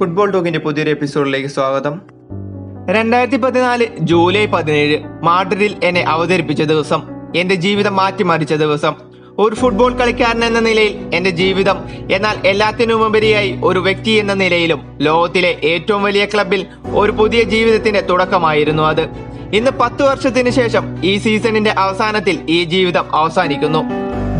Football ടോക്കിന്റെ പുതിയൊരു എപ്പിസോഡിലേക്ക് സ്വാഗതം. രണ്ടായിരത്തി പതിനാല് ജൂലൈ പതിനേഴ് മാഡ്രിഡിൽ എന്നെ അവതരിപ്പിച്ച ദിവസം എന്റെ ജീവിതം മാറ്റിമറിച്ച ദിവസം. ഒരു ഫുട്ബോൾ കളിക്കാരൻ എന്ന നിലയിൽ എന്റെ ജീവിതം എന്നാൽ എല്ലാത്തിനുമുപരിയായി ഒരു വ്യക്തി എന്ന നിലയിലും ലോകത്തിലെ ഏറ്റവും വലിയ ക്ലബിൽ ഒരു പുതിയ ജീവിതത്തിന്റെ തുടക്കമായിരുന്നു അത്. ഇന്ന് പത്തു വർഷത്തിന് ശേഷം ഈ സീസണിന്റെ അവസാനത്തിൽ ഈ ജീവിതം അവസാനിക്കുന്നു.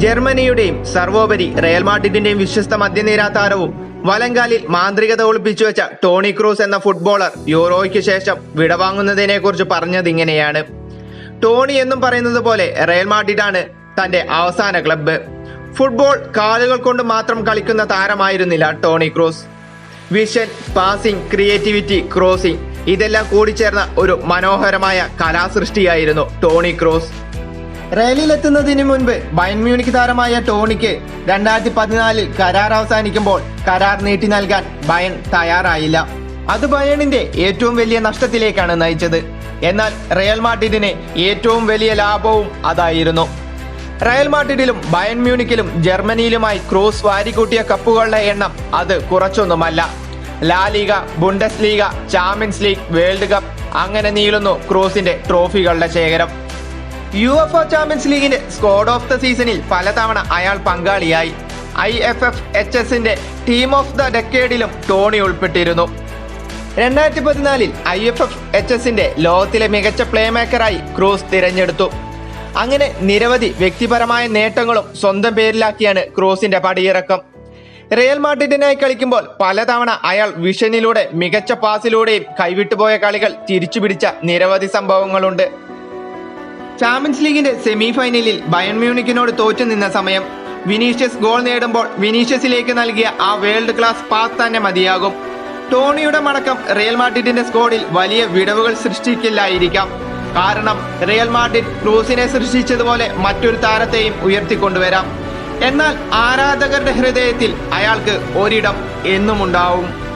ജർമ്മനിയുടെയും സർവോപരി റയൽ മാഡ്രിഡിന്റെയും വിശ്വസ്ത മധ്യനിര താരവും വലങ്കാലിൽ മാന്ത്രികത ഒളിപ്പിച്ചു വെച്ച ടോണി ക്രൂസ് എന്ന ഫുട്ബോളർ യൂറോയ്ക്ക് ശേഷം വിടവാങ്ങുന്നതിനെ കുറിച്ച് പറഞ്ഞത് ഇങ്ങനെയാണ്. ടോണി എന്നും പറയുന്നത് പോലെ റയൽ മാഡ്രിഡാണ് തന്റെ അവസാന ക്ലബ്ബ്. ഫുട്ബോൾ കാലുകൾ കൊണ്ട് മാത്രം കളിക്കുന്ന താരമായിരുന്നില്ല Toni Kroos. Vision passing creativity crossing ഇതെല്ലാം കൂടിച്ചേർന്ന ഒരു മനോഹരമായ കലാസൃഷ്ടിയായിരുന്നു ടോണി ക്രോസ്. റയലിലെത്തുന്നതിന് മുൻപ് ബയൺ മ്യൂണിക് താരമായ ടോണിക്ക് രണ്ടായിരത്തി പതിനാലിൽ കരാർ അവസാനിക്കുമ്പോൾ കരാർ നീട്ടി നൽകാൻ ബയൺ തയ്യാറായില്ല. അത് ബയണിന്റെ ഏറ്റവും വലിയ നഷ്ടത്തിലേക്കാണ് നയിച്ചത്. എന്നാൽ റയൽ മാഡ്രിഡിന് ഏറ്റവും വലിയ ലാഭവും അതായിരുന്നു. റയൽ മാഡ്രിഡിലും ബയൺ മ്യൂണിക്കിലും ജർമ്മനിയിലുമായി ക്രൂസ് വാരിക്കൂട്ടിയ കപ്പുകളുടെ എണ്ണം അത് കുറച്ചൊന്നുമല്ല. La Liga Bundesliga Champions League World Cup അങ്ങനെ നീളുന്നു ക്രൂസിന്റെ ട്രോഫികളുടെ ശേഖരം. യു എഫ് ഒ ചാമ്പ്യൻസ് ലീഗിന്റെ സ്കോഡ് ഓഫ് ദ സീസണിൽ പലതവണ അയാൾ പങ്കാളിയായി. ഐ എഫ് എഫ് എച്ച് എസിന്റെ ടീം ഓഫ് ദ ഡെക്കേഡിലും ടോണി ഉൾപ്പെട്ടിരുന്നു. രണ്ടായിരത്തി പതിനാലിൽ ഐ എഫ് എഫ് എച്ച് എസിന്റെ ലോകത്തിലെ മികച്ച പ്ലേ മേക്കറായി ക്രൂസ് തിരഞ്ഞെടുത്തു. അങ്ങനെ നിരവധി വ്യക്തിപരമായ നേട്ടങ്ങളും സ്വന്തം പേരിലാക്കിയാണ് ക്രൂസിന്റെ പടിയിറക്കം. റിയൽ മാഡ്രിഡിനായി കളിക്കുമ്പോൾ പലതവണ അയാൾ വിഷനിലൂടെ മികച്ച പാസിലൂടെയും കൈവിട്ടുപോയ കളികൾ തിരിച്ചുപിടിച്ച നിരവധി സംഭവങ്ങളുണ്ട്. ചാമ്പ്യൻസ് ലീഗിന്റെ സെമി ഫൈനലിൽ ബയൺ മ്യൂണിക്കിനോട് തോറ്റു നിന്ന സമയം വിനീഷ്യസ് ഗോൾ നേടുമ്പോൾ വിനീഷ്യസിലേക്ക് നൽകിയ ആ വേൾഡ് ക്ലാസ് പാസ് തന്നെ മതിയാകും. ടോണിയുടെ മടക്കം റിയൽ മാഡ്രിഡിന്റെ സ്കോഡിൽ വലിയ വിടവുകൾ സൃഷ്ടിക്കില്ലായിരിക്കാം. കാരണം റിയൽ മാഡ്രിഡ് ക്രൂസിനെ സൃഷ്ടിച്ചതുപോലെ മറ്റൊരു താരത്തെയും ഉയർത്തിക്കൊണ്ടുവരാം. എന്നാൽ ആരാധകരുടെ ഹൃദയത്തിൽ അയാൾക്ക് ഒരിടം എന്നും ഉണ്ടാവും